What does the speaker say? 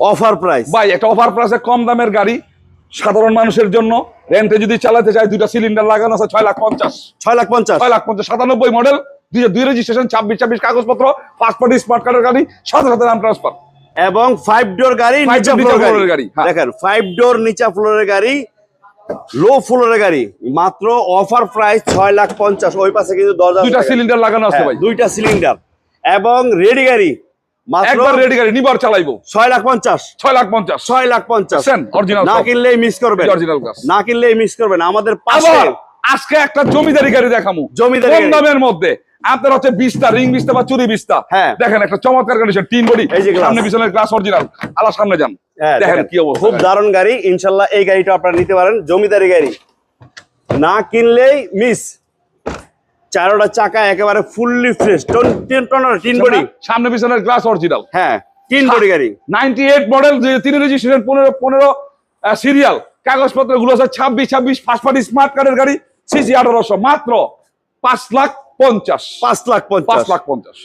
Offer price ভাই একটা offer প্রাইসে কম দামের গাড়ি সাধারণ মানুষের জন্য। রেন্টে যদি চালাতে চায় দুইটা সিলিন্ডার লাগানো আছে ছয় লাখ পঞ্চাশ। ছয় লাখ পঞ্চাশ। ছয় লাখ পঞ্চাশ সাতানব্বই মডেল দুই দুই রেজিস্ট্রেশন ছাব্বিশ ছাব্বিশ কাগজপত্র পাসপোর্ট স্মার্ট কার্ডের গাড়ি সাথে সাথে নাম ট্রান্সফার এবং ফাইভ ডোর গাড়ি নিচা ফ্লোরের গাড়ি। হ্যাঁ। দেখেন ফাইভ ডোর নিচা ফ্লোরের গাড়ি লো ফ্লোরের গাড়ি। মাত্র অফার প্রাইস ছয় লাখ পঞ্চাশ ওই পাশে কিন্তু দরজা দুইটা সিলিন্ডার লাগানো আছে হ্যাঁ, ভাই। দুইটা সিলিন্ডার এবং রেডি গাড়ি একবার রেডি গাড়ি নিবার চালাইবো। ছয় লাখ পঞ্চাশ। ছয় লাখ পঞ্চাশ। ছয় লাখ পঞ্চাশ। না কিনলেই মিস করবেন। Original না কিনলেই মিস করবেন। আমাদের আবার আজকে একটা জমিদারি গাড়ি দেখামু। জমিদারি দামের মধ্যে। আপনার হচ্ছে বিস্তা রিং বিস্তা বা চুরি বিস্তা। হ্যাঁ। দেখেন একটা চমৎকার কন্ডিশন তিন বডি। এই যে সামনে পিছনের গ্লাস অরিজিনাল আলা সামনে যান। হ্যাঁ, দেখেন দেখেন, কি অবস্থা। খুব দারুণ গাড়ি। ইনশাল্লাহ এই গাড়িটা আপনারা নিতে পারেন। জমিদারি গাড়ি। না কিনলেই মিস চারোটা চাকা একেবারে fully fresh tin tin body সামনে পিছনের গ্লাস অরিজিনাল হ্যাঁ তিন বডি গাড়ি। নাইনটি এইট মডেল তিন রেজিস্ট্রেশন পনেরো পনেরো সিরিয়াল কাগজপত্রগুলো আছে ছাব্বিশ ছাব্বিশ ফার্স্ট পার্টি স্মার্ট কার্ডের গাড়ি সিসি আঠারোশো। মাত্র পাঁচ লাখ পঞ্চাশ। পাঁচ লাখ পাঁচ পঞ্চাশ লাখ পঞ্চাশ।